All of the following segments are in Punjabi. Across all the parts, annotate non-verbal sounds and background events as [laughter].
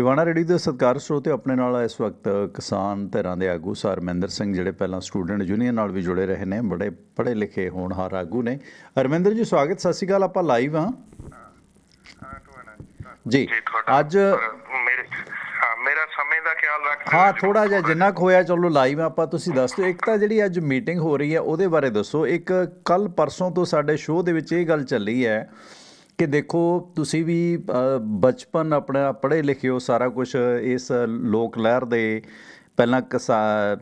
ਟਿਵਾਣਾ ਰੇਡੀ ਦੇ ਸਤਿਕਾਰ ਸਰੋਤੇ ਆਪਣੇ ਨਾਲ ਇਸ ਵਕਤ ਕਿਸਾਨ ਧਿਰਾਂ ਦੇ ਆਗੂ ਸਰ ਰਮਿੰਦਰ ਸਿੰਘ ਜਿਹੜੇ ਪਹਿਲਾਂ ਸਟੂਡੈਂਟ ਯੂਨੀਅਨ ਨਾਲ ਵੀ ਜੁੜੇ ਰਹੇ ਨੇ ਬੜੇ ਪੜ੍ਹੇ ਲਿਖੇ ਹੋਣਹਾਰ ਆਗੂ ਨੇ। ਰਮਿੰਦਰ ਜੀ ਸਵਾਗਤ ਸਤਿ ਸ਼੍ਰੀ ਅਕਾਲ ਆਪਾਂ ਲਾਈਵ ਹਾਂ। ਜੀ। ਅੱਜ ਮੇਰੇ ਸਮੇਂ ਦਾ ਖਿਆਲ ਰੱਖਦੇ ਹਾਂ ਥੋੜਾ ਜਿਹਾ ਜਿੰਨਾ ਕੁ ਹੋਇਆ ਚਲੋ ਲਾਈਵ ਆਪਾਂ ਤੁਸੀਂ ਦੱਸ ਦਿਓ। ਇੱਕ ਤਾਂ ਜਿਹੜੀ ਅੱਜ ਮੀਟਿੰਗ ਹੋ ਰਹੀ ਹੈ ਉਹਦੇ ਬਾਰੇ ਦੱਸੋ। ਇੱਕ ਕੱਲ ਪਰਸੋਂ ਤੋਂ ਸਾਡੇ ਸ਼ੋਅ ਦੇ ਵਿੱਚ ਇਹ ਗੱਲ ਚੱਲੀ ਹੈ ਕਿ ਦੇਖੋ ਤੁਸੀਂ ਵੀ ਬਚਪਨ ਆਪਣਾ ਪੜ੍ਹੇ ਲਿਖੇ ਹੋ ਸਾਰਾ ਕੁਝ ਇਸ ਲੋਕ ਲਹਿਰ ਦੇ ਪਹਿਲਾਂ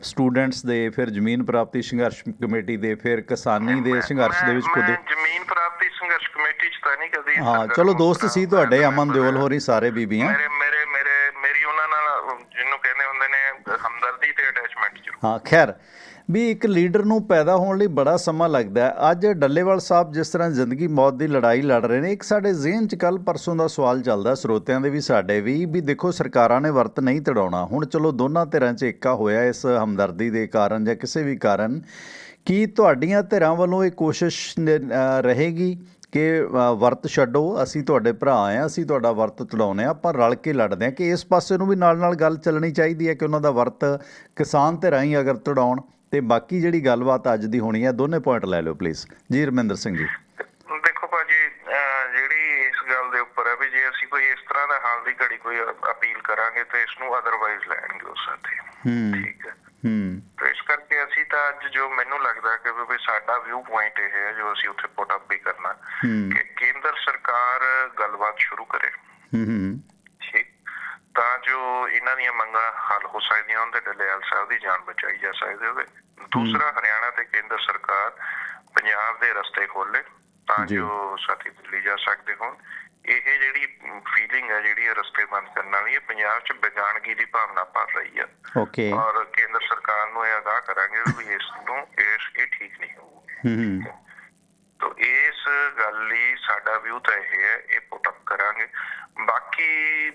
ਸਟੂਡੈਂਟਸ ਦੇ ਫਿਰ ਜ਼ਮੀਨ ਪ੍ਰਾਪਤੀ ਸੰਘਰਸ਼ ਕਮੇਟੀ ਦੇ ਫਿਰ ਕਿਸਾਨੀ ਦੇ ਸੰਘਰਸ਼ ਦੇ ਵਿੱਚ ਕੁਦੇ ਜ਼ਮੀਨ ਪ੍ਰਾਪਤੀ ਸੰਘਰਸ਼ ਕਮੇਟੀ ਚ ਤਾਂ ਨਹੀਂ ਕਦੀ ਹਾਂ ਚਲੋ ਦੋਸਤ। ਸੀ ਤੁਹਾਡੇ ਅਮਨ ਦਿਓਲ ਹੋਰੀ ਸਾਰੇ ਬੀਬੀਆਂ ਮੇਰੇ ਮੇਰੇ ਮੇਰੇ ਮੇਰੀ ਉਹਨਾਂ ਨਾਲ ਜਿਹਨੂੰ ਕਹਿੰਦੇ ਹੁੰਦੇ ਨੇ ਹਮਦਰਦੀ ਤੇ ਅਟੈਚਮੈਂਟ ਜ਼ਰੂਰ ਹਾਂ ਖੈਰ ਵੀ ਇੱਕ ਲੀਡਰ ਨੂੰ ਪੈਦਾ ਹੋਣ ਲਈ ਬੜਾ ਸਮਾਂ ਲੱਗਦਾ ਹੈ। ਅੱਜ ਡੱਲੇਵਾਲ ਸਾਹਿਬ ਜਿਸ ਤਰ੍ਹਾਂ ਜ਼ਿੰਦਗੀ ਮੌਤ ਦੀ ਲੜਾਈ ਲੜ ਰਹੇ ਨੇ, ਇੱਕ ਸਾਡੇ ਜ਼ਿਹਨ 'ਚ ਕੱਲ ਪਰਸੋਂ ਦਾ ਸਵਾਲ ਚੱਲਦਾ, ਸਰੋਤਿਆਂ ਦੇ ਵੀ ਸਾਡੇ ਵੀ ਵੀ ਦੇਖੋ ਸਰਕਾਰਾਂ ਨੇ ਵਰਤ ਨਹੀਂ ਤੜਾਉਣਾ। ਹੁਣ ਚਲੋ ਦੋਨਾਂ ਧਿਰਾਂ 'ਚ ਏਕਾ ਹੋਇਆ ਇਸ ਹਮਦਰਦੀ ਦੇ ਕਾਰਨ ਜਾਂ ਕਿਸੇ ਵੀ ਕਾਰਨ, ਕੀ ਤੁਹਾਡੀਆਂ ਧਿਰਾਂ ਵੱਲੋਂ ਇਹ ਕੋਸ਼ਿਸ਼ ਰਹੇਗੀ ਕਿ ਵਰਤ ਛੱਡੋ? ਅਸੀਂ ਤੁਹਾਡੇ ਭਰਾ ਆ ਅਸੀਂ ਤੁਹਾਡਾ ਵਰਤ ਤੜਾਉਨੇ ਆ ਆਪਾਂ ਰਲ ਕੇ ਲੜਦੇ ਆ ਕਿ ਇਸ ਪਾਸੇ ਨੂੰ ਵੀ ਨਾਲ ਨਾਲ ਗੱਲ ਚੱਲਣੀ ਚਾਹੀਦੀ ਹੈ ਕਿ ਉਹਨਾਂ ਦਾ ਵਰਤ ਕਿਸਾਨ ਧਿਰਾਂ ਹੀ ਅਗਰ ਤੜਾਉਣ। ਤੇ ਬਾਕੀ ਜਿਹੜੀ ਗੱਲਬਾਤ ਅੱਜ ਦੀ ਹੋਣੀ ਹੈ ਦੋਨੇ ਪੁਆਇੰਟ ਲੈ ਲਓ ਪਲੀਜ਼ ਜੀ ਰਮਿੰਦਰ ਸਿੰਘ ਜੀ। ਦੇਖੋ ਭਾਜੀ ਜਿਹੜੀ ਇਸ ਗੱਲ ਦੇ ਉੱਪਰ ਹੈ ਵੀ ਜੇ ਅਸੀਂ ਕੋਈ ਇਸ ਤਰ੍ਹਾਂ ਦਾ ਹਾਲ ਦੀ ਘੜੀ ਕੋਈ ਅਪੀਲ ਕਰਾਂਗੇ ਤੇ ਇਸ ਨੂੰ ਅਦਰਵਾਈਜ਼ ਲੈਣਗੇ ਉਸ ਸਾਥੀ। ਹੂੰ ਠੀਕ ਹੈ। ਹੂੰ ਇਸ ਕਰਕੇ ਅਸੀਂ ਤਾਂ ਅੱਜ ਜੋ ਮੈਨੂੰ ਲੱਗਦਾ ਕਿ ਵੀ ਸਾਡਾ ਵਿਊ ਪੁਆਇੰਟ ਇਹ ਹੈ ਜੋ ਅਸੀਂ ਉੱਥੇ ਪੁੱਟ ਅਪ ਵੀ ਕਰਨਾ ਕਿ ਕੇਂਦਰ ਸਰਕਾਰ ਗੱਲਬਾਤ ਸ਼ੁਰੂ ਕਰੇ। ਹੂੰ ਹੂੰ। ਤਾਂ ਜੋ ਇਹਨਾਂ ਦੀਆਂ ਮੰਗਾਂ ਹੱਲ ਹੋ ਸਕਦੀਆਂ ਉਹਨਾਂ ਤੇ ਡੱਲੇਵਾਲ ਸਾਹਿਬ ਦੀ ਜਾਨ ਬਚਾਈ ਜਾ ਸਕਦੀ ਹੋਵੇ। ਦੂਸਰਾ ਹਰਿਆਣਾ ਤੇ ਕੇਂਦਰ ਸਰਕਾਰ ਪੰਜਾਬ ਦੇ ਰਸਤੇ ਖੋਲੇ ਤਾਂ ਜੀ। ਸਾਥੀ ਦਿੱਲੀ ਜਾ ਸਕਦੇ ਹੋਣ। ਇਹ ਜਿਹੜੀ ਫੀਲਿੰਗ ਹੈ ਜਿਹੜੀ ਰਸਤੇ ਬੰਦ ਕਰਨ ਵਾਲੀ ਹੈ ਪੰਜਾਬ 'ਚ ਬੇਗਾਨਗੀ ਦੀ ਭਾਵਨਾ ਭਰ ਰਹੀ ਹੈ। ਓਕੇ। ਔਰ ਕੇਂਦਰ ਸਰਕਾਰ ਨੂੰ ਇਹ ਅਗਾਹ ਕਰਾਂਗੇ ਵੀ ਇਸ ਨੂੰ ਇਸ ਇਹ ਠੀਕ ਨਹੀਂ ਹੋਊਗੀ। ਹੂੰ ਹੂੰ। ਤੋ ਇਸ ਗੱਲ ਲਈ ਸਾਡਾ ਵਿਊ ਤਾਂ ਇਹ ਹੈ ਇਹ ਪੁੱਟ ਅਪ ਕਰਾਂਗੇ। ਬਾਕੀ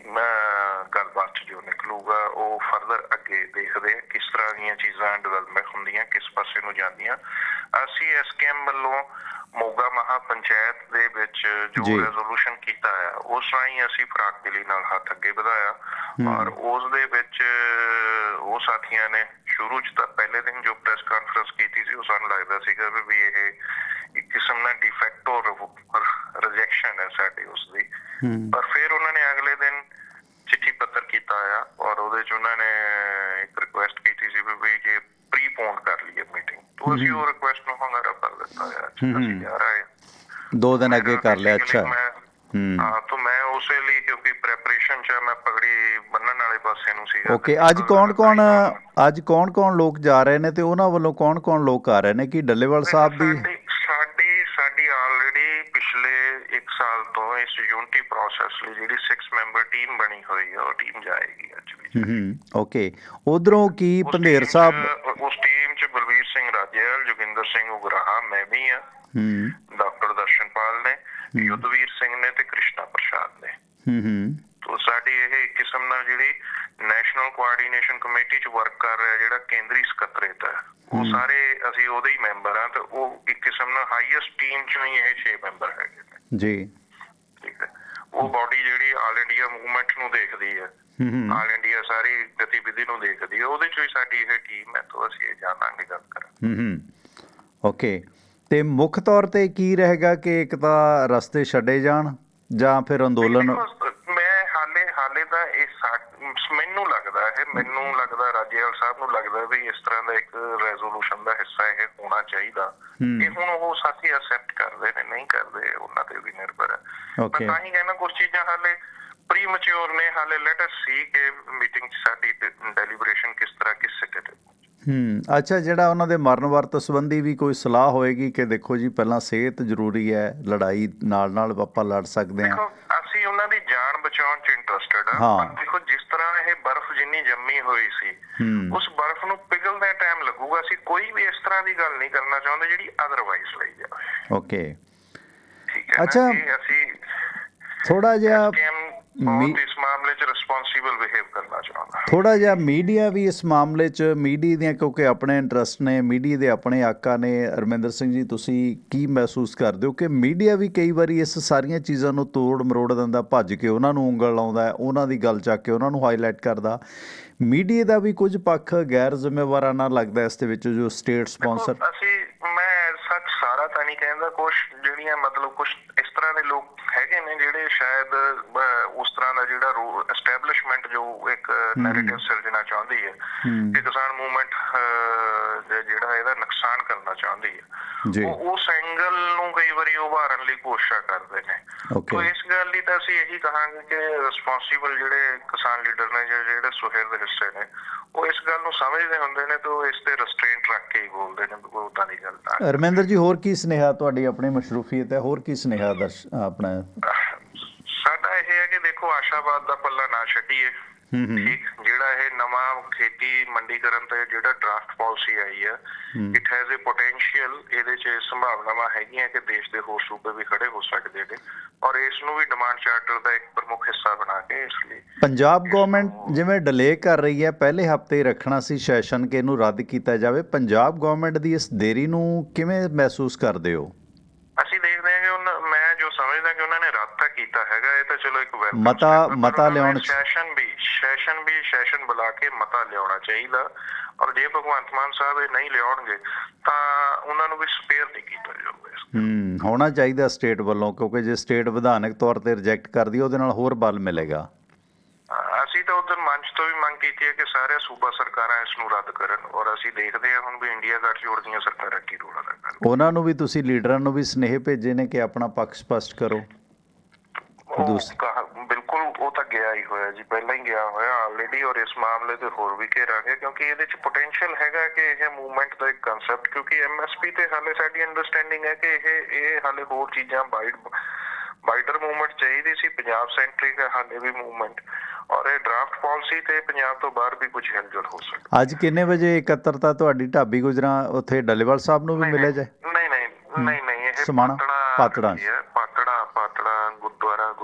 ਗੱਲਬਾਤ 'ਚ ਜੋ ਨਿਕਲੂਗਾ ਉਹ ਫਰਦਰ ਅੱਗੇ ਦੇਖਦੇ ਹਾਂ ਕਿਸ ਤਰ੍ਹਾਂ ਦੀਆਂ ਚੀਜ਼ਾਂ ਡਿਵੈਲਪਮੈਂਟ ਹੁੰਦੀਆਂ ਕਿਸ ਪਾਸੇ ਨੂੰ ਜਾਂਦੀਆਂ। ਅਸੀਂ ਐਸਕੇਐਮ ਵੱਲੋਂ ਮੋਗਾ ਮਹਾ ਪੰਚਾਇਤ ਦੇ ਵਿੱਚ ਜੋ। ਰੈਜ਼ੋਲੂਸ਼ਨ ਕੀਤਾ ਹੈ ਉਸ ਰਾਹੀਂ ਅਸੀਂ ਫਰਾਕ ਦਿਲੀ ਨਾਲ ਹੱਥ ਅੱਗੇ ਵਧਾਇਆ। ਔਰ ਉਸ ਦੇ ਵਿੱਚ ਉਹ ਸਾਥੀਆਂ ਨੇ ਸ਼ੁਰੂ 'ਚ ਤਾਂ ਪਹਿਲੇ ਦਿਨ ਜੋ ਪ੍ਰੈਸ ਕਾਨਫਰੰਸ ਕੀਤੀ ਸੀ ਉਹ ਸਾਨੂੰ ਲੱਗਦਾ ਸੀਗਾ ਵੀ ਵੀ ਇਹ ਇੱਕ ਕਿਸਮ ਦਾ ਡਿਫੈਕਟੋ ਰਿਜੈਕਸ਼ਨ ਹੈ ਸਾਡੀ ਉਸ ਦੀ ਪਰ ਫਿਰ ਉਹਨਾਂ ਨੇ ਅਗਲੇ ਦਿਨ ਚਿੱਠੀ ਪੱਤਰ ਕੀਤਾ ਆ ਔਰ ਉਹਦੇ 'ਚ ਉਹਨਾਂ ਨੇ ਇੱਕ ਰਿਕੁਐਸਟ ਕੀਤੀ ਸੀ ਵੀ ਜੇ ਪ੍ਰੀਪੋਨ ਕਰ ਲਈਏ ਮੀਟਿੰਗ ਤੋਂ ਅਸੀਂ ਉਹ ਰਿਕੁਐਸਟ ਨੂੰ ਹੰਗਾਰਾ ਕਰ ਦਿੱਤਾ ਹੈ ਅਸੀਂ ਜਾ ਰਹੇ ਦੋ ਦਿਨ ਅੱਗੇ ਕਰ ਲਿਆ ਅੱਛਾ। ਹੂੰ। ਤਾਂ ਮੈਂ ਉਸੇ ਲਈ ਕਿਉਂਕਿ ਪ੍ਰੈਪਰੇਸ਼ਨ ਚ ਮੈਂ ਪਗੜੀ ਬੰਨਣ ਵਾਲੇ ਪਾਸੇ ਨੂੰ ਸੀਗਾ। ਓਕੇ ਅੱਜ ਕੌਣ ਕੌਣ ਅੱਜ ਕੌਣ ਕੌਣ ਲੋਕ ਜਾ ਰਹੇ ਨੇ ਤੇ ਉਹਨਾਂ ਵੱਲੋਂ ਕੌਣ ਕੌਣ ਲੋਕ ਆ ਰਹੇ ਨੇ? ਕਿ ਡੱਲੇਵਾਲ ਸਾਹਿਬ ਦੀ ਸਾਡੀ ਸਾਡੀ ਸਾਡੀ ਆਲਰੇਡੀ ਪਿਛਲੇ 1 ਸਾਲ ਤੋਂ ਇਸ ਯੂਨਿਟੀ ਪ੍ਰੋਸੈਸ ਲਈ ਜਿਹੜੀ 6 ਮੈਂਬਰ ਟੀਮ ਬਣੀ ਹੋਈ ਹੈ ਉਹ ਟੀਮ ਜਾਏਗੀ ਅੱਜ ਵੀ। ਹੂੰ ਓਕੇ। ਉਧਰੋਂ ਕੀ ਪੰਧੇਰ ਸਾਹਿਬ ਉਸ ਟੀਮ ਚ ਬਲਵੀਰ ਸਿੰਘ ਰਾਜੇਵਾਲ ਜੋਗਿੰਦਰ ਸਿੰਘ ਉਗਰਾਹਾ ਮੈਂ ਵੀ ਹਾਂ ਹੂੰ। ਡਾਕਟਰ ਦਰਸ਼ਨਪਾਲ ਨੇ ਯੁੱਧਵੀਰ ਸਿੰਘ ਨੇ ਤੇ ਕ੍ਰਿਸ਼ਨਾ ਪ੍ਰਸਾਦ ਨੇ। ਹੂੰ ਹੂੰ। ਤੋ ਸਾਡੀ ਇਹ ਇੱਕ ਕਿਸਮ ਨਾਲ ਜਿਹੜੀ ਨੈਸ਼ਨਲ ਕੋਆਰਡੀਨੇਸ਼ਨ ਕਮੇਟੀ ਚ ਵਰਕ ਕਰ ਰਿਹਾ ਜਿਹੜਾ ਕੇਂਦਰੀ ਸਕੱਤਰੇਤ ਹੈ। ਉਹ ਸਾਰੇ ਅਸੀਂ ਉਹਦੇ ਹੀ ਮੈਂਬਰ ਆ ਤੇ ਉਹ ਇੱਕ ਕਿਸਮ ਨਾਲ ਹਾਈਐਸਟ ਟੀਮ ਚੋਂ ਹੀ ਇਹ 6 ਮੈਂਬਰ ਹੈਗੇ ਨੇ। ਜੀ। ਠੀਕ ਹੈ। ਉਹ ਬਾਡੀ ਜਿਹੜੀ ਆਲ ਇੰਡੀਆ ਮੂਵਮੈਂਟ ਨੂੰ ਦੇਖਦੀ ਹੈ। ਆਲ ਇੰਡੀਆ ਸਾਰੀ ਗਤੀਵਿਧੀ ਨੂੰ ਦੇਖਦੀ ਹੈ। ਉਹਦੇ ਚੋਂ ਹੀ ਸਾਡੀ ਇਹ ਟੀਮ ਹੈ। ਤੋਂ ਅਸੀਂ ਇਹ ਜਾਣਾਂਗੇ ਗੱਲ ਕਰਾਂ ਹੂੰ ਓਕੇ ਤੇ ਮੁੱਖ ਤੌਰ ਤੇ ਕੀ ਰਹੇਗਾ ਕਿ ਇੱਕ ਤਾਂ ਰਸਤੇ ਛੱਡੇ ਜਾਣ ਜਾਂ ਫਿਰ ਅੰਦੋਲਨ ਮੈਂ ਹਾਲੇ ਹਾਲੇ ਤਾਂ ਇਹ ਮੈਨੂੰ ਲੱਗਦਾ ਹੈ ਮੈਨੂੰ ਲੱਗਦਾ ਰਾਜੇਵਾਲ ਸਾਹਿਬ ਨੂੰ ਲੱਗਦਾ ਵੀ ਇਸ ਤਰ੍ਹਾਂ ਦਾ ਇੱਕ ਰੈਜ਼ੋਲੂਸ਼ਨ ਦਾ ਹਿੱਸਾ ਇਹ ਹੋਣਾ ਚਾਹੀਦਾ। ਇਹ ਹੁਣ ਉਹ ਸਾਥੀ ਅਸੈਪਟ ਕਰਦੇ ਨੇ ਨਹੀਂ ਕਰਦੇ ਉਹਨਾਂ ਤੇ ਵੀ ਨਿਰਭਰ ਹੈ. ਮੈਂ ਤਾਂ ਹੀ ਕਹਿੰਦਾ ਕੁਝ ਚੀਜ਼ਾਂ ਹਾਲੇ ਪ੍ਰੀ ਮੈਚੁਰ ਨੇ ਹਾਲੇ ਲੈਟ ਅਸ ਸੀ ਕਿ ਮੀਟਿੰਗ ਸਾਡੀ ਡੈਲੀਬਰੇਸ਼ਨ ਕਿਸ ਤਰ੍ਹਾਂ ਕਿਸ ਸਿੱਟੇ ਹੂੰ ਅੱਛਾ ਜਿਹੜਾ ਉਹਨਾਂ ਦੇ ਮਰਨ ਵਰਤ ਸੰਬੰਧੀ ਵੀ ਕੋਈ ਸਲਾਹ ਹੋਏਗੀ ਕਿ ਦੇਖੋ ਜੀ ਪਹਿਲਾਂ ਸਿਹਤ ਜ਼ਰੂਰੀ ਹੈ ਲੜਾਈ ਨਾਲ ਨਾਲ ਆਪਾਂ ਲੜ ਸਕਦੇ ਹਾਂ ਦੇਖੋ ਅਸੀਂ ਉਹਨਾਂ ਦੀ ਜਾਨ ਬਚਾਉਣ ਚ ਇੰਟਰਸਟਿਡ ਆ। ਪਰ ਦੇਖੋ ਜਿਸ ਇਹ ਬਰਫ਼ ਜਿੰਨੀ ਜੰਮੀ ਹੋਈ ਸੀ ਉਸ ਬਰਫ਼ ਨੂੰ ਪਿਘਲਦੇ ਟਾਈਮ ਲੱਗੂਗਾ ਅਸੀਂ ਕੋਈ ਵੀ ਇਸ ਤਰ੍ਹਾਂ ਦੀ ਗੱਲ ਨਹੀਂ ਕਰਨਾ ਚਾਹੁੰਦੇ ਜਿਹੜੀ ਅਦਰਵਾਈਜ਼ ਲਈ ਜਾਵੇ। ਓਕੇ ਠੀਕ ਹੈ ਅੱਛਾ। ਅਸੀਂ ਥੋੜਾ ਜਿਹਾ ਬਹੁਤ ਇਸ ਮਾਮਲੇ 'ਚ ਰਿਸਪੌਂਸੀਬਲ ਬਿਹੇਵ ਕਰਨਾ ਚਾਹੁੰਦਾ। ਥੋੜਾ ਜਿਹਾ ਮੀਡੀਆ ਵੀ ਇਸ ਮਾਮਲੇ 'ਚ ਮੀਡੀਆ ਦੀਆਂ ਕਿਉਂਕਿ ਆਪਣੇ ਇੰਟਰਸਟ ਨੇ ਮੀਡੀਆ ਦੇ ਆਪਣੇ ਆਕਾ ਨੇ ਅਰਮਿੰਦਰ ਸਿੰਘ ਜੀ ਤੁਸੀਂ ਕੀ ਮਹਿਸੂਸ ਕਰਦੇ ਹੋ ਕਿ ਮੀਡੀਆ ਵੀ ਕਈ ਵਾਰੀ ਇਸ ਸਾਰੀਆਂ ਚੀਜ਼ਾਂ ਨੂੰ ਤੋੜ ਮਰੋੜ ਦਿੰਦਾ ਭੱਜ ਕੇ ਉਹਨਾਂ ਨੂੰ ਉਂਗਲ ਲਾਉਂਦਾ ਉਹਨਾਂ ਦੀ ਗੱਲ ਚੱਕ ਕੇ ਉਹਨਾਂ ਨੂੰ ਹਾਈਲਾਈਟ ਕਰਦਾ। ਮੀਡੀਆ ਦਾ ਵੀ ਕੁਝ ਪੱਖ ਗੈਰ ਜ਼ਿੰਮੇਵਾਰਾਨਾ ਲੱਗਦਾ ਇਸ ਦੇ ਵਿੱਚ ਜੋ ਸਟੇਟ ਸਪਾਂਸਰ ਅਸੀਂ ਮੈਂ ਸੱਚ ਸਾਰਾ ਤਾਂ ਨਹੀਂ ਕਹਿੰਦਾ ਕੁਝ ਜਿਹੜੀਆਂ ਮਤਲਬ ਕੁਝ ਇਸ ਤਰ੍ਹਾਂ ਦੇ ਲੋਕ ਸ਼ਾਇਦ ਉਸ ਤਰ੍ਹਾਂ ਦਾ ਜਿਹੜਾ ਐਸਟੈਬਲਿਸ਼ਮੈਂਟ ਜੋ ਇੱਕ ਨੈਰੇਟਿਵ ਸਿਰਜਣਾ ਚਾਹੁੰਦੀ ਹੈ ਕਿ ਕਿਸਾਨ ਮੂਵਮੈਂਟ ਜਿਹੜਾ ਇਹਦਾ ਨੁਕਸਾਨ ਕਰਨਾ ਚਾਹੁੰਦੀ ਹੈ। ਉਹ ਉਸ ਐਂਗਲ ਨੂੰ ਕਈ ਵਾਰੀ ਉਭਾਰਨ ਲਈ ਕੋਸ਼ਿਸ਼ ਕਰਦੇ ਨੇ. ਤੋ ਇਸ ਗੱਲ ਲਈ ਤਾਂ ਅਸੀਂ ਇਹੀ ਕਹਾਂਗੇ ਕਿ ਰਿਸਪੌਂਸੀਬਲ ਜਿਹੜੇ ਕਿਸਾਨ ਲੀਡਰ ਨੇ ਜਿਹੜੇ ਸੁਹਿਰਦ ਦੇ ਹਿੱਸੇ ਨੇ ਉਹ ਇਸ ਗੱਲ ਨੂੰ ਸਮਝਦੇ ਹੁੰਦੇ ਨੇ ਤੇ ਉਹ ਇਸ ਤੇ ਰੈਸਟ੍ਰੇਂਟ ਰੱਖ ਕੇ ਹੀ ਬੋਲਦੇ ਨੇ ਕੋਈ ਉਦਾਂ ਦੀ ਗੱਲ ਨਾ ਅਰਮਿੰਦਰ ਜੀ ਹੋਰ ਕੀ ਸੁਨੇਹਾ ਤੁਹਾਡੀ ਆਪਣੀ ਮਸ਼ਰੂਫੀਅਤ ਹੈ? ਹੋਰ ਕੀ ਸੁਨੇਹਾ ਆਪਣਾ ਦੇਖੋ ਆਸ਼ਾਵਾਦ ਦਾ ਪੱਲਾ ਨਾ ਛੱਡੀਏ। ਠੀਕ? ਜਿਹੜਾ ਇਹ ਨਵਾਂ ਖੇਤੀ ਮੰਡੀਕਰਨ ਤੇ ਜਿਹੜਾ ਡਰਾਫਟ ਪਾਲਿਸੀ ਆਈ ਹੈ। ਇਟ ਹੈਜ਼ ਅ ਪੋਟੈਂਸ਼ੀਅਲ ਇਹਦੇ 'ਚ ਸੰਭਾਵਨਾਵਾਂ ਹੈਗੀਆਂ ਕਿ ਦੇਸ਼ ਦੇ ਹੋਰ ਸੂਬੇ ਵੀ ਖੜੇ ਹੋ ਸਕਦੇ ਨੇ। ਔਰ ਇਸ ਨੂੰ ਵੀ ਡਿਮਾਂਡ ਚਾਰਟਰ ਦਾ ਇੱਕ ਪ੍ਰਮੁੱਖ ਹਿੱਸਾ ਬਣਾ ਕੇ ਇਸ ਲਈ ਪੰਜਾਬ ਗਵਰਨਮੈਂਟ ਜਿਵੇਂ ਡਿਲੇ ਕਰ ਰਹੀ ਹੈ ਪਹਿਲੇ ਹਫ਼ਤੇ ਰੱਖਣਾ ਸੀ ਸੈਸ਼ਨ ਕਿ ਇਹਨੂੰ ਰੱਦ ਕੀਤਾ ਜਾਵੇ। ਪੰਜਾਬ ਗਵਰਨਮੈਂਟ ਦੀ ਇਸ ਦੇਰੀ ਨੂੰ ਕਿਵੇਂ ਮਹਿਸੂਸ ਕਰਦੇ ਹੋ ਅਸੀਂ ਦੇਖਦੇ ਹਾਂ ਕਿ ਉਹਨਾਂ ਮੈਂ ਜੋ ਸਮਝਦਾ ਕਿ ਉਹਨਾਂ ਨੇ ਰੱਦ ਤਾਂ ਕੀਤਾ ਹੈਗਾ ਇਹ ਤਾਂ ਚਲੋ ਇੱਕ ਵੈਲਕਮ ਮਤਾ- ਮਤਾ ਲਿਆਉਣ ਸੈਸ਼ਨ ਵੀ ਸੈਸ਼ਨ ਵੀ ਸੈਸ਼ਨ ਬੁਲਾ ਕੇ ਮਤਾ ਲਿਆਉਣਾ ਚਾਹੀਦਾ। ਔਰ ਜੇ ਭਗਵੰਤ ਮਾਨ ਸਾਹਿਬ ਇਹ ਨਹੀਂ ਲਿਆਉਣਗੇ ਤਾਂ ਉਹਨਾਂ ਨੂੰ ਵੀ ਸਪੇਅਰ ਨਹੀਂ ਕੀਤਾ ਜਾਊਗਾ ਹੂੰ ਹੋਣਾ ਚਾਹੀਦਾ ਸਟੇਟ ਵੱਲੋਂ ਕਿਉਂਕਿ ਜੇ ਸਟੇਟ ਵਿਧਾਨਕ ਤੌਰ ਤੇ ਰਿਜੈਕਟ ਕਰਦੀ ਉਹਦੇ ਨਾਲ ਹੋਰ ਬਲ ਮਿਲੇਗਾ। ਅਸੀਂ ਤਾਂ ਉਧਰ ਮੰਚ ਤੋਂ ਵੀ ਮੰਗ ਕੀਤੀ ਹੈ ਕਿ ਸਾਰੇ ਸੂਬਾ ਸਰਕਾਰਾਂ ਇਸ ਨੂੰ ਰੱਦ ਕਰਨ ਔਰ ਅਸੀਂ ਦੇਖਦੇ ਹਾਂ ਹੁਣ ਵੀ ਇੰਡੀਆ ਗੱਠਜੋੜ ਦੀਆਂ ਸਰਕਾਰਾਂ ਕੀ ਰੋਲਾ ਲੱਗਣ ਉਹਨਾਂ ਨੂੰ ਵੀ ਤੁਸੀਂ ਲੀਡਰਾਂ ਨੂੰ ਵੀ ਸਨੇਹ ਭੇਜੇ ਨੇ ਕਿ ਆਪਣਾ ਪੱਖ ਸਪਸ਼ਟ ਕਰੋ। ਦੂਸ- ਬਿਲਕੁਲ ਉਹ ਤਾਂ ਗਿਆ ਹੀ ਹੋਇਆ ਜੀ ਪਹਿਲਾਂ ਹੀ ਗਿਆ ਹੋਇਆ ਆਲਰੇਡੀ ਔਰ ਇਸ ਮਾਮਲੇ ਤੇ ਹੋਰ ਵੀ ਘੇਰਾਂਗੇ ਕਿਉਂਕਿ ਇਹਦੇ ਚ ਪੋਟੈਂਸ਼ੀਅਲ ਹੈਗਾ ਕਿ ਇਹ ਮੂਵਮੈਂਟ ਦਾ ਇੱਕ ਕਨਸੈਪਟ ਕਿਉਂਕਿ ਐਮਐਸਪੀ ਤੇ ਹਾਲੇ ਸਾਡੀ ਅੰਡਰਸਟੈਂਡਿੰਗ ਹੈ ਕਿ ਇਹ ਇਹ ਹਾਲੇ ਹੋਰ ਚੀਜ਼ਾਂ ਬਾਈਟ ਬਾਈਟਰ ਮੂਵਮੈਂਟ ਚਾਹੀਦੀ ਸੀ ਪੰਜਾਬ ਸੈਂਟਰਿਕ ਹੈ ਹਾਲੇ ਵੀ ਮੂਵਮੈਂਟ ਔਰ ਇਹ ਡਰਾਫਟ ਪਾਲਿਸੀ ਤੇ ਪੰਜਾਬ ਤੋਂ ਬਾਹਰ ਵੀ ਕੁਝ ਹਿਲਜੁਲ ਹੋ ਸਕਦੀ ਅੱਜ ਕਿੰਨੇ ਵਜੇ ਇਕੱਤਰਤਾ ਤੁਹਾਡੀ ਢਾਬੀ ਗੁਜਰਾਂ ਉੱਥੇ ਡੱਲੇਵਾਲ ਸਾਹਿਬ ਨੂੰ ਵੀ ਮਿਲਿਆ ਜਾਏ ਨਹੀਂ ਨਹੀਂ ਨਹੀਂ ਨਹੀਂ ਇਹ ਸਮਾਣਾ? ਪਾਤੜਾ ਪਾਤੜਾ।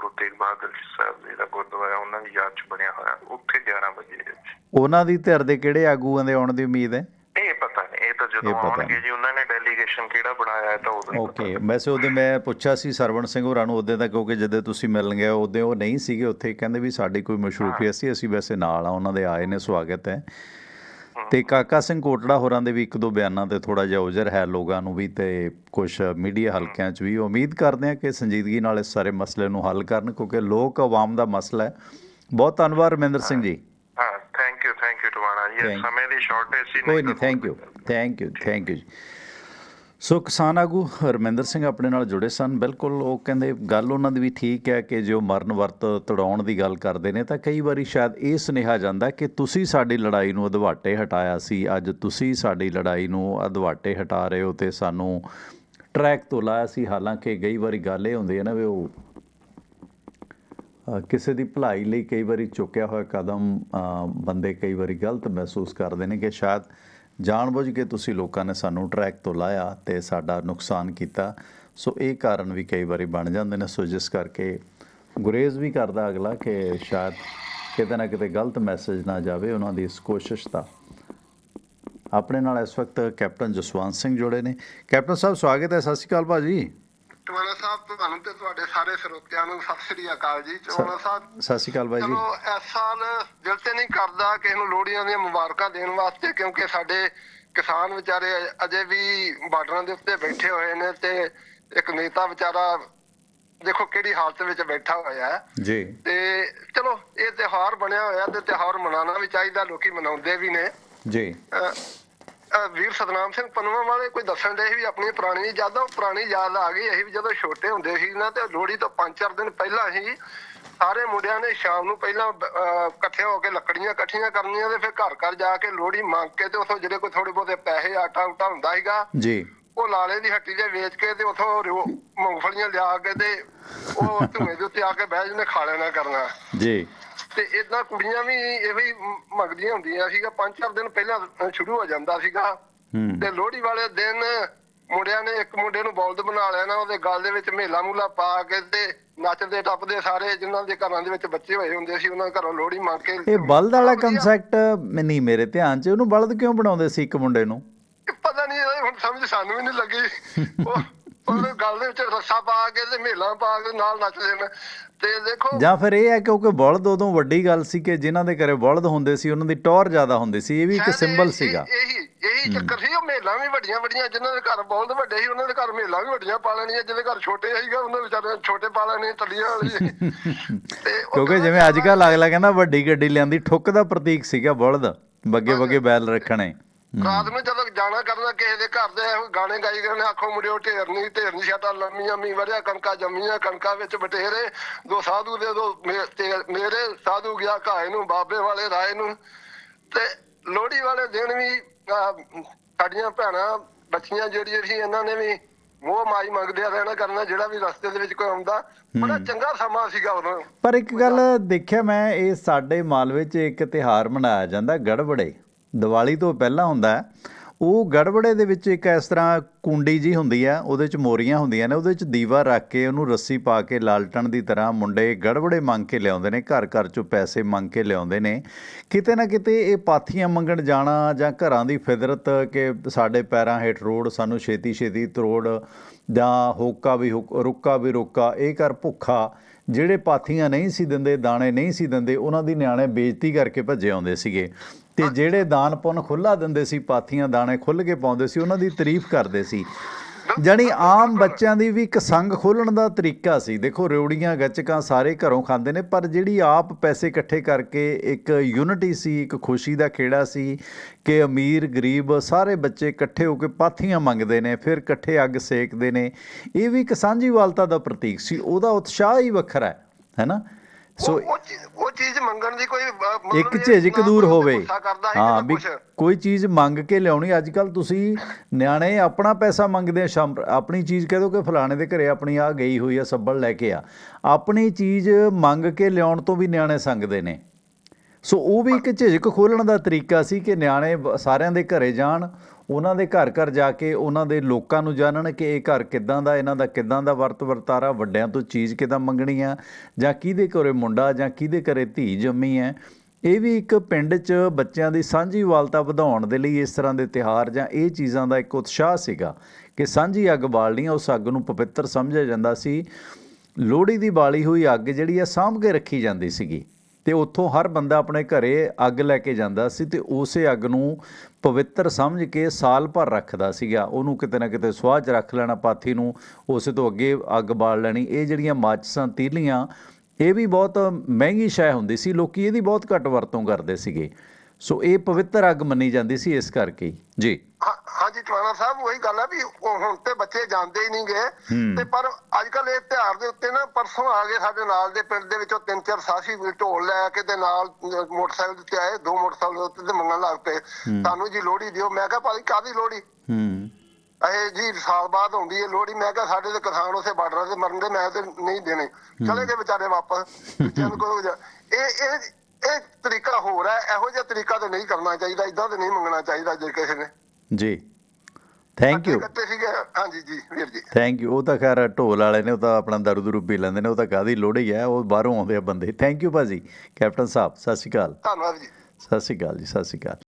ਗੁਰੂ ਤੇਗ ਬਹਾਦਰ ਜੀ ਸਾਹਿਬ ਜੀ ਦਾ ਗੁਰਦੁਆਰਾ ਉਹਨਾਂ ਦੀ ਯਾਦ ਚ ਬਣਿਆ ਹੋਇਆ ਉੱਥੇ 11 ਵਜੇ। ਉਹਨਾਂ ਦੀ ਧਿਰ ਦੇ ਕਿਹੜੇ ਆਗੂਆਂ ਦੇ ਆਉਣ ਦੀ ਉਮੀਦ ਹੈ ਇਹ ਪਤਾ ਨਹੀਂ ਇਹ ਤਾਂ ਜਦੋਂ ਆਉਣਗੇ। ਜੀ ਉਹਨਾਂ ਨੇ ਡੈਲੀਗੇਸ਼ਨ ਕਿਹੜਾ ਬਣਾਇਆ ਹੈ ਤਾਂ ਉਦੋਂ ਹੀ ਓਕੇ ਵੈਸੇ ਉਹਦੇ ਮੈਂ ਪੁੱਛਿਆ ਸੀ ਸਰਵਣ ਸਿੰਘ ਹੋਰਾਂ ਨੂੰ ਉਹਦੇ ਦਾ ਕਿਉਂਕਿ ਜਦੋਂ ਤੁਸੀਂ ਮਿਲਣ ਗਏ ਉਹਦੇ ਉਹ ਨਹੀਂ ਸੀਗੇ ਉੱਥੇ ਕਹਿੰਦੇ ਵੀ ਸਾਡੀ ਕੋਈ ਮਸ਼ਰੂਫੀਅਤ ਸੀ ਅਸੀਂ ਵੈਸੇ ਨਾਲ ਆ ਉਹਨਾਂ ਦੇ ਆਏ ਨੇ ਸਵਾਗਤ ਹੈ ਤੇ ਕਾਕਾ ਸਿੰਘ ਕੋਟੜਾ ਹੋਰਾਂ ਦੇ ਵੀ ਇੱਕ ਦੋ ਬਿਆਨਾਂ ਤੇ ਥੋੜਾ ਜਿਹਾ ਉਜਰ ਹੈ ਲੋਕਾਂ ਨੂੰ ਵੀ ਤੇ ਕੁਝ ਮੀਡੀਆ ਹਲਕਿਆਂ 'ਚ ਵੀ। ਉਮੀਦ ਕਰਦੇ ਹਾਂ ਕਿ ਸੰਜੀਦਗੀ ਨਾਲ ਇਸ ਸਾਰੇ ਮਸਲੇ ਨੂੰ ਹੱਲ ਕਰਨ ਕਿਉਂਕਿ ਲੋਕ ਆਵਾਮ ਦਾ ਮਸਲਾ ਹੈ। ਬਹੁਤ ਧੰਨਵਾਦ ਰਮਿੰਦਰ ਸਿੰਘ ਜੀ। ਹਾਂ। Thank you thank you Tiwana ji. ਸਮੇਂ ਦੀ ਸ਼ਾਰਟੇਜ ਸੀ ਕੋਈ ਨਹੀਂ thank you thank you thank you ji. So ਕਿਸਾਨ ਆਗੂ ਹਰਮਿੰਦਰ ਸਿੰਘ ਆਪਣੇ ਨਾਲ ਜੁੜੇ ਸਨ। ਬਿਲਕੁਲ ਉਹ ਕਹਿੰਦੇ ਗੱਲ ਉਹਨਾਂ ਦੀ ਵੀ ਠੀਕ ਹੈ ਕਿ ਜੋ ਮਰਨ ਵਰਤ ਤੜਾਉਣ ਦੀ ਗੱਲ ਕਰਦੇ ਨੇ ਤਾਂ ਕਈ ਵਾਰੀ ਸ਼ਾਇਦ ਇਹ ਸੁਨੇਹਾ ਜਾਂਦਾ ਕਿ ਤੁਸੀਂ ਸਾਡੀ ਲੜਾਈ ਨੂੰ ਅਧਵਾਟੇ ਹਟਾਇਆ ਸੀ, ਅੱਜ ਤੁਸੀਂ ਸਾਡੀ ਲੜਾਈ ਨੂੰ ਅਧਵਾਟੇ ਹਟਾ ਰਹੇ ਹੋ ਤੇ ਸਾਨੂੰ ਟਰੈਕ ਤੋਂ ਲਾਇਆ ਸੀ। ਹਾਲਾਂਕਿ ਕਈ ਵਾਰੀ ਗੱਲ ਇਹ ਹੁੰਦੀ ਹੈ ਨਾ ਵੀ ਉਹ ਕਿਸੇ ਦੀ ਭਲਾਈ ਲਈ ਕਈ ਵਾਰੀ ਚੁੱਕਿਆ ਹੋਇਆ ਕਦਮ ਬੰਦੇ ਕਈ ਵਾਰੀ ਗਲਤ ਮਹਿਸੂਸ ਕਰਦੇ ਨੇ ਕਿ ਸ਼ਾਇਦ ਜਾਣਬੁੱਝ ਕੇ ਤੁਸੀਂ ਲੋਕਾਂ ਨੇ ਸਾਨੂੰ ਟਰੈਕ ਤੋਂ ਲਾਇਆ ਤੇ ਸਾਡਾ ਨੁਕਸਾਨ ਕੀਤਾ। ਸੋ ਇਹ ਕਾਰਨ ਵੀ ਕਈ ਵਾਰੀ ਬਣ ਜਾਂਦੇ ਨੇ। ਸੋ ਜਿਸ ਕਰਕੇ ਗੁਰੇਜ਼ ਵੀ ਕਰਦਾ ਅਗਲਾ ਕਿ ਸ਼ਾਇਦ ਕਿਤੇ ਨਾ ਕਿਤੇ ਗਲਤ ਮੈਸੇਜ ਨਾ ਜਾਵੇ ਉਹਨਾਂ ਦੀ ਇਸ ਕੋਸ਼ਿਸ਼ ਦਾ। ਆਪਣੇ ਨਾਲ ਇਸ ਵਕਤ ਕੈਪਟਨ ਜਸਵੰਤ ਸਿੰਘ ਜੁੜੇ ਨੇ। ਕੈਪਟਨ ਸਾਹਿਬ, ਸਵਾਗਤ ਹੈ। ਸਤਿ ਸ਼੍ਰੀ ਅਕਾਲ ਭਾਜੀ ਟਵਾਣਾ ਸਾਹਿਬ ਤੁਹਾਨੂੰ ਤੇ ਤੁਹਾਡੇ ਸਾਰੇ ਸਰੋਤਿਆਂ ਨੂੰ ਸਤਿ ਸ੍ਰੀ ਅਕਾਲ ਜੀ। ਟਵਾਣਾ ਸਾਹਿਬ ਸਤਿ ਸ਼੍ਰੀ ਅਕਾਲ ਭਾਈ ਜੀ। ਚਲੋ ਇਸ ਸਾਲ ਦਿਲ ਤੇ ਨਹੀਂ ਕਰਦਾ ਕਿਸੇ ਨੂੰ ਲੋਹੜੀਆਂ ਦੀਆਂ ਮੁਬਾਰਕਾਂ ਦੇਣ ਵਾਸਤੇ ਕਿਉਂਕਿ ਸਾਡੇ ਕਿਸਾਨ ਵਿਚਾਰੇ ਅਜੇ ਵੀ ਬਾਰਡਰਾਂ ਦੇ ਉੱਤੇ ਬੈਠੇ ਹੋਏ ਨੇ ਤੇ ਇੱਕ ਨੇਤਾ ਵਿਚਾਰਾ ਦੇਖੋ ਕਿਹੜੀ ਹਾਲਤ ਵਿੱਚ ਬੈਠਾ ਹੋਇਆ ਹੈ। ਜੀ। ਤੇ ਚਲੋ ਇਹ ਤਿਉਹਾਰ ਬਣਿਆ ਹੋਇਆ ਤੇ ਤਿਉਹਾਰ ਮਨਾਉਣਾ ਵੀ ਚਾਹੀਦਾ ਲੋਕੀ ਮਨਾਉਂਦੇ ਵੀ ਨੇ। ਜੀ। ਵੀਰ ਸਤਨਾਮ ਸਿੰਘ ਪਨਵਾ ਵਾਲੇ ਕੋਈ ਦੱਸਣ ਦੇ ਵੀ ਆਪਣੀ ਪੁਰਾਣੀ ਯਾਦਾਂ ਉਹ ਪੁਰਾਣੀ ਯਾਦ ਆ ਗਈ। ਅਸੀਂ ਵੀ ਜਦੋਂ ਛੋਟੇ ਹੁੰਦੇ ਸੀ ਨਾ ਤੇ ਲੋਹੜੀ ਤੋਂ 5-4 ਦਿਨ ਪਹਿਲਾਂ ਹੀ ਸਾਰੇ ਮੁੰਡਿਆਂ ਨੇ ਸ਼ਾਮ ਨੂੰ ਪਹਿਲਾਂ ਇਕੱਠੇ ਹੋ ਕੇ ਲੱਕੜੀਆਂ ਇਕੱਠੀਆਂ ਕਰਨੀਆਂ ਤੇ ਫਿਰ ਘਰ ਘਰ ਜਾ ਕੇ ਲੋਹੜੀ ਮੰਗ ਕੇ ਤੇ ਉਥੋਂ ਜਿਹੜੇ ਕੋਈ ਥੋੜੇ ਬਹੁਤੇ ਪੈਸੇ ਆਟਾ ਉਟਾ ਹੁੰਦਾ ਸੀਗਾ ਜੀ। ਉਹ ਲਾਲੇ ਦੀ ਹੱਟੀ ਦੇ ਵੇਚ ਕੇ ਤੇ ਉਥੋਂ ਮੂੰਗਫਲੀਆਂ ਲਿਆ ਕੇ ਤੇ ਉਹ ਧੂਏ ਦੇ ਉੱਤੇ ਆ ਕੇ ਬਹਿ ਜਨੇ ਖਾ ਲੈਣਾ ਕਰਨਾ। ਜੀ। ਤੇ ਇਦਾਂ ਕੁੜੀਆਂ ਵੀ ਇਹੋ ਹੀ ਮੰਗਦੀਆਂ ਹੁੰਦੀਆਂ ਸੀਗਾ। ਪੰਜ ਚਾਰ ਦਿਨ ਪਹਿਲਾਂ ਸ਼ੁਰੂ ਹੋ ਜਾਂਦਾ ਸੀਗਾ। ਤੇ ਲੋਹੜੀ ਵਾਲੇ ਦਿਨ ਮੁੰਡਿਆਂ ਨੇ ਇੱਕ ਮੁੰਡੇ ਨੂੰ ਬੌਲਦ ਬਣਾ ਲਿਆ ਨਾ ਉਹਦੇ ਗਲ ਦੇ ਵਿੱਚ ਮੇਲਾ ਮੂਲਾ ਪਾ ਕੇ ਤੇ ਨੱਚਦੇ ਟੱਪਦੇ ਸਾਰੇ ਜਿਨ੍ਹਾਂ ਦੇ ਘਰਾਂ ਦੇ ਵਿੱਚ ਬੱਚੇ ਹੋਏ ਹੁੰਦੇ ਸੀ ਉਹਨਾਂ ਘਰੋਂ ਲੋਹੜੀ ਮੰਗ ਕੇ ਇਹ ਬਲਦ ਵਾਲਾ। ਕਨਸੈਪਟ ਨਹੀਂ ਮੇਰੇ ਧਿਆਨ 'ਚ। ਉਹਨੂੰ ਬਲਦ ਕਿਉਂ ਬਣਾਉਂਦੇ ਸੀ ਇੱਕ ਮੁੰਡੇ ਨੂੰ? ਪਤਾ ਨਹੀਂ ਹੁਣ ਸਮਝ ਸਾਨੂੰ ਵੀ ਨਹੀਂ ਲੱਗੀ। [laughs] ਉਹ ਉਹਦੇ ਗਲ ਦੇ ਵਿੱਚ ਰੱਸਾ ਪਾ ਕੇ ਤੇ ਮੇਲਾ ਪਾ ਕੇ ਨਾਲ ਨੱਚਦੇ ਨੇ। ਤੇ ਦੇਖੋ ਜਾਂ ਫਿਰ ਇਹ ਹੈ ਕਿਉਂਕਿ ਬਲਦ ਉਦੋਂ ਵੱਡੀ ਗੱਲ ਸੀ ਕਿ ਜਿਨ੍ਹਾਂ ਦੇ ਘਰੇ ਬਲਦ ਹੁੰਦੇ ਸੀ ਉਹਨਾਂ ਦੀ ਟੌਰ ਜ਼ਿਆਦਾ ਹੁੰਦੀ ਸੀ। ਇਹ ਵੀ ਇੱਕ ਸਿੰਬਲ ਸੀਗਾ। ਇਹ- ਇਹੀ ਚੱਕਰ ਸੀ ਉਹ ਮੇਲਾ ਵੀ ਵੱਡੀਆਂ ਵੱਡੀਆਂ ਜਿਨ੍ਹਾਂ ਦੇ ਘਰ ਬਹੁਤ ਵੱਡੇ ਸੀ ਉਹਨਾਂ ਦੇ ਘਰ ਮੇਲਾ ਵੀ ਵੱਡੀਆਂ ਪਾ ਲੈਣੀਆਂ ਜਿਹਦੇ ਘਰ ਛੋਟੇ ਸੀਗਾ ਉਹਨਾਂ ਵਿਚਾਰੇ ਛੋਟੇ ਪਾ ਲੈਣੇ [laughs] ਉਹ ਕਿਉਂਕਿ ਜਿਵੇਂ ਅੱਜ ਕੱਲ੍ਹ ਅਗਲਾ ਕਹਿੰਦਾ ਵੱਡੀ ਗੱਡੀ ਲਿਆਂਦੀ ਠੁੱਕ ਦਾ ਪ੍ਰਤੀਕ ਸੀਗਾ ਬਲਦ ਬੱਗੇ ਬੱਗੇ ਬੈਲ ਰੱਖਣੇ। ਰਾਤ ਨੂੰ ਜਦੋਂ ਜਾਣਾ ਕਰਨਾ ਕਿਸੇ ਦੇ ਘਰ ਦੇ ਇਹੋ ਗਾਣੇ ਗਾਈ ਗਏ ਨੇ ਆਖੋ ਮੁੰਡਿਓ ਢੇਰਨੀ ਢੇਰਨੀ ਛਾਟਾ ਲੰਮੀਆਂ ਮੀ ਵਰਿਆ ਕਣਕਾਂ ਜੰਮੀਆਂ ਕਣਕਾਂ ਵਿੱਚ ਬਟੇਰੇ। ਦੋ ਸਾਧੂ ਦੇ ਦੋ ਮੇਰੇ ਸਾਧੂ ਗਿਆ ਘਾਏ ਨੂੰ ਬਾਬੇ ਵਾਲੇ ਰਾਏ ਨੂੰ। ਤੇ ਲੋਹੜੀ ਵਾਲੇ ਦਿਨ ਵੀ ਸਾਡੀਆਂ ਭੈਣਾਂ ਬੱਚੀਆਂ ਜਿਹੜੀਆਂ ਸੀ ਇਹਨਾਂ ਨੇ ਵੀ ਮੋਹ ਮਾਈ ਮੰਗਦੇ ਰਹਿਣਾ ਕਰਨਾ ਜਿਹੜਾ ਵੀ ਰਸਤੇ ਦੇ ਵਿੱਚ ਕੋਈ ਆਉਂਦਾ ਬੜਾ ਚੰਗਾ ਸਮਾਂ ਸੀਗਾ ਉਦੋਂ। ਪਰ ਇੱਕ ਗੱਲ ਦੇਖਿਆ ਮੈਂ ਇਹ ਸਾਡੇ ਮਾਲਵੇ 'ਚ ਇੱਕ ਤਿਹਾਰ ਮਨਾਇਆ ਜਾਂਦਾ ਗੜਬੜੇ। ਦੀਵਾਲੀ ਤੋਂ ਪਹਿਲਾਂ ਹੁੰਦਾ ਹੈ। ਉਹ ਗੜਬੜੇ ਦੇ ਵਿੱਚ ਇੱਕ ਇਸ ਤਰ੍ਹਾਂ ਕੁੰਡੀ ਜੀ ਹੁੰਦੀ ਆ ਉਹਦੇ 'ਚ ਮੋਰੀਆਂ ਹੁੰਦੀਆਂ ਨੇ, ਉਹਦੇ 'ਚ ਦੀਵਾ ਰੱਖ ਕੇ ਉਹਨੂੰ ਰੱਸੀ ਪਾ ਕੇ ਲਾਲਟਣ ਦੀ ਤਰ੍ਹਾਂ ਮੁੰਡੇ ਗੜਬੜੇ ਮੰਗ ਕੇ ਲਿਆਉਂਦੇ ਨੇ, ਘਰ ਘਰ 'ਚੋਂ ਪੈਸੇ ਮੰਗ ਕੇ ਲਿਆਉਂਦੇ ਨੇ ਕਿਤੇ ਨਾ ਕਿਤੇ ਇਹ ਪਾਥੀਆਂ ਮੰਗਣ ਜਾਣਾ ਜਾਂ ਘਰਾਂ ਦੀ ਫਿਦਰਤ ਕਿ ਸਾਡੇ ਪੈਰਾਂ ਹੇਠ ਰੋੜ ਸਾਨੂੰ ਛੇਤੀ ਛੇਤੀ ਤਰੋੜ ਜਾਂ ਹੋਕਾ ਵੀ ਹੁਕ- ਰੁੱਕਾ ਵੀ ਰੋਕਾ, ਇਹ ਕਰ ਭੁੱਖਾ ਜਿਹੜੇ ਪਾਥੀਆਂ ਨਹੀਂ ਸੀ ਦਿੰਦੇ, ਦਾਣੇ ਨਹੀਂ ਸੀ ਦਿੰਦੇ, ਉਹਨਾਂ ਦੀ ਨਿਆਣੇ ਬੇਇੱਜ਼ਤੀ ਕਰਕੇ ਭੱਜੇ ਆਉਂਦੇ ਸੀਗੇ ਤੇ ਜਿਹੜੇ ਦਾਨ ਪੁੰਨ ਖੁੱਲਾ ਦਿੰਦੇ ਸੀ ਪਾਥੀਆਂ ਦਾਣੇ ਖੁੱਲ ਕੇ ਪਾਉਂਦੇ ਸੀ ਉਹਨਾਂ ਦੀ ਤਾਰੀਫ ਕਰਦੇ ਸੀ। ਜਾਣੀ ਆਮ ਬੱਚਿਆਂ ਦੀ ਵੀ ਇੱਕ ਸੰਗ ਖੋਲਣ ਦਾ ਤਰੀਕਾ ਸੀ। ਦੇਖੋ ਰਿਉੜੀਆਂ ਗੱਚਕਾਂ ਸਾਰੇ ਘਰੋਂ ਖਾਂਦੇ ਨੇ ਪਰ ਜਿਹੜੀ ਆਪ ਪੈਸੇ ਇਕੱਠੇ ਕਰਕੇ ਇੱਕ ਯੂਨਿਟੀ ਸੀ ਇੱਕ ਖੁਸ਼ੀ ਦਾ ਖੇੜਾ ਸੀ ਕਿ ਅਮੀਰ ਗਰੀਬ ਸਾਰੇ ਬੱਚੇ ਇਕੱਠੇ ਹੋ ਕੇ ਪਾਥੀਆਂ ਮੰਗਦੇ ਨੇ ਫਿਰ ਇਕੱਠੇ ਅੱਗ ਸੇਕਦੇ ਨੇ। ਇਹ ਵੀ ਇੱਕ ਸਾਂਝੀਵਾਲਤਾ ਦਾ ਪ੍ਰਤੀਕ ਸੀ। ਉਹਦਾ ਉਤਸ਼ਾਹ ਹੀ ਵੱਖਰਾ ਹੈ ਹੈਨਾ ਸੋ ਉਹ ਚੀਜ਼- ਮੰਗਣ ਦੀ ਕੋਈ ਇੱਕ ਝਿਜਕ ਦੂਰ ਹੋਵੇ। ਹਾਂ ਵੀ। ਕੋਈ ਚੀਜ਼ ਮੰਗ ਕੇ ਲਿਆਉਣੀ ਅੱਜ ਕੱਲ ਤੁਸੀਂ ਨਿਆਣੇ ਆਪਣਾ ਪੈਸਾ ਮੰਗਦੇ ਆ ਆਪਣੀ ਚੀਜ਼ ਕਹਿ ਦੋ ਕਿ ਫਲਾਣੇ ਦੇ ਘਰੇ ਆਪਣੀ ਆ ਗਈ ਹੋਈ ਆ ਸੱਬਲ ਲੈ ਕੇ ਆ। ਆਪਣੀ ਚੀਜ਼ ਮੰਗ ਕੇ ਲਿਆਉਣ ਤੋਂ ਵੀ ਨਿਆਣੇ ਸੰਗਦੇ ਨੇ। ਸੋ ਉਹ ਵੀ ਇੱਕ ਝਿਜਕ ਖੋਲਣ ਦਾ ਤਰੀਕਾ ਸੀ ਕਿ ਨਿਆਣੇ ਸਾਰਿਆਂ ਦੇ ਘਰੇ ਜਾਣ ਉਹਨਾਂ ਦੇ ਘਰ ਘਰ ਜਾ ਕੇ ਉਹਨਾਂ ਦੇ ਲੋਕਾਂ ਨੂੰ ਜਾਣਨ ਕਿ ਇਹ ਘਰ ਕਿੱਦਾਂ ਦਾ ਇਹਨਾਂ ਦਾ ਕਿੱਦਾਂ ਦਾ ਵਰਤ ਵਰਤਾਰਾ ਵੱਡਿਆਂ ਤੋਂ ਚੀਜ਼ ਕਿੱਦਾਂ ਮੰਗਣੀ ਆ ਜਾਂ ਕਿਹਦੇ ਘਰੇ ਮੁੰਡਾ ਜਾਂ ਕਿਹਦੇ ਘਰੇ ਧੀ ਜੰਮੀ ਹੈ। ਇਹ ਵੀ ਇੱਕ ਪਿੰਡ 'ਚ ਬੱਚਿਆਂ ਦੀ ਸਾਂਝੀ ਵਾਲਤਾ ਵਧਾਉਣ ਦੇ ਲਈ ਇਸ ਤਰ੍ਹਾਂ ਦੇ ਤਿਹਾਰ ਜਾਂ ਇਹ ਚੀਜ਼ਾਂ ਦਾ ਇੱਕ ਉਤਸ਼ਾਹ ਸੀਗਾ ਕਿ ਸਾਂਝੀ ਅੱਗ ਬਾਲਣੀ ਆ, ਉਸ ਅੱਗ ਨੂੰ ਪਵਿੱਤਰ ਸਮਝਿਆ ਜਾਂਦਾ ਸੀ। ਲੋਹੜੀ ਦੀ ਬਾਲੀ ਹੋਈ ਅੱਗ ਜਿਹੜੀ ਆ ਸਾਂਭ ਕੇ ਰੱਖੀ ਜਾਂਦੀ ਸੀਗੀ। ਤੇ ਉੱਥੋਂ ਹਰ ਬੰਦਾ ਆਪਣੇ ਘਰੇ ਅੱਗ ਲੈ ਕੇ ਜਾਂਦਾ ਸੀ ਤੇ ਉਸੇ ਅੱਗ ਨੂੰ ਪਵਿੱਤਰ ਸਮਝ ਕੇ ਸਾਲ ਭਰ ਰੱਖਦਾ ਸੀਗਾ। ਉਹਨੂੰ ਕਿਤੇ ਨਾ ਕਿਤੇ ਸੁਆਹ 'ਚ ਰੱਖ ਲੈਣਾ, ਪਾਥੀ ਨੂੰ ਉਸੇ ਤੋਂ ਅੱਗੇ ਅੱਗ ਬਾਲ ਲੈਣੀ। ਇਹ ਜਿਹੜੀਆਂ ਮਾਚਸਾਂ, ਤੀਲੀਆਂ, ਇਹ ਵੀ ਬਹੁਤ ਮਹਿੰਗੀ ਸ਼ੈ ਹੁੰਦੀ ਸੀ। ਲੋਕੀ ਇਹਦੀ ਬਹੁਤ ਘੱਟ ਵਰਤੋਂ ਕਰਦੇ ਸੀਗੇ। ਸੋ ਇਹ ਪਵਿੱਤਰ ਅੱਗ ਮੰਨੀ ਜਾਂਦੀ ਸੀ ਇਸ ਕਰਕੇ। ਜੀ। ਹਾਂ- ਹਾਂਜੀ ਟਵਾਣਾ ਸਾਹਿਬ ਉਹੀ ਗੱਲ ਹੈ ਵੀ ਹੁਣ ਤੇ ਬੱਚੇ ਜਾਂਦੇ ਹੀ ਨਹੀਂ ਗਏ। ਤੇ ਪਰ ਅੱਜ ਕੱਲ ਇਹ ਤਿਉਹਾਰ ਦੇ ਉੱਤੇ ਨਾ ਪਰਸੋਂ ਆ ਗਏ ਸਾਡੇ ਨਾਲ ਦੇ ਪਿੰਡ ਦੇ ਵਿੱਚੋਂ ਤਿੰਨ ਚਾਰ ਸਾਥੀ ਵੀ ਢੋਲ ਲੈ ਕੇ ਤੇ ਨਾਲ ਮੋਟਰਸਾਈਕਲ ਤੇ ਆਏ ਦੋ ਮੋਟਰਸਾਈਕਲ ਦੇ ਉੱਤੇ ਤੇ ਮੰਗਣ ਲੱਗ ਪਏ। ਸਾਨੂੰ ਜੀ ਲੋਹੜੀ ਦਿਓ। ਮੈਂ ਕਿਹਾ ਭਾਈ ਕਾਦੀ ਲੋਹੜੀ? ਹੂੰ। ਇਹ ਜੀ ਸਾਲ ਬਾਅਦ ਆਉਂਦੀ ਹੈ ਲੋਹੜੀ। ਮੈਂ ਕਿਹਾ ਸਾਡੇ ਤੇ ਕਿਸਾਨ ਉਸੇ ਬਾਰਡਰ ਤੇ ਮਰਨ ਦੇ ਮੈਂ ਤੇ ਨਹੀਂ ਦੇਣੇ। ਚਲੇ ਗਏ ਵਿਚਾਰੇ ਵਾਪਸ। ਬੱਚਿਆਂ ਨੂੰ ਕੋਈ ਇਹ ਇਹ ਇਹ ਤਰੀਕਾ ਹੋਰ ਹੈ ਇਹੋ ਜਿਹਾ ਤਰੀਕਾ ਤਾਂ ਨਹੀਂ ਕਰਨਾ ਚਾਹੀਦਾ ਇਦਾਂ ਤਾਂ ਨਹੀਂ ਮੰਗਣਾ ਚਾਹੀਦਾ ਜੇ ਕਿਸੇ ਨੇ। ਜੀ। ਥੈਂਕ ਯੂ ਹਾਂਜੀ ਜੀ ਵੀਰ ਜੀ। ਥੈਂਕ ਯੂ ਉਹ ਤਾਂ ਖੈਰ ਢੋਲ ਵਾਲੇ ਨੇ ਉਹ ਤਾਂ ਆਪਣਾ ਦਾਰੂ ਦਰੂ ਪੀ ਲੈਂਦੇ ਨੇ ਉਹ ਤਾਂ ਕਾਦੀ ਲੋਹੜੀ ਹੈ ਉਹ ਬਾਹਰੋਂ ਆਉਂਦੇ ਆ ਬੰਦੇ। ਥੈਂਕ ਯੂ ਭਾਜੀ ਕੈਪਟਨ ਸਾਹਿਬ ਸਤਿ ਸ਼੍ਰੀ ਅਕਾਲ। ਧੰਨਵਾਦ ਜੀ। ਸਤਿ ਸ਼੍ਰੀ ਅਕਾਲ ਜੀ ਸਤਿ ਸ਼੍ਰੀ ਅਕਾਲ।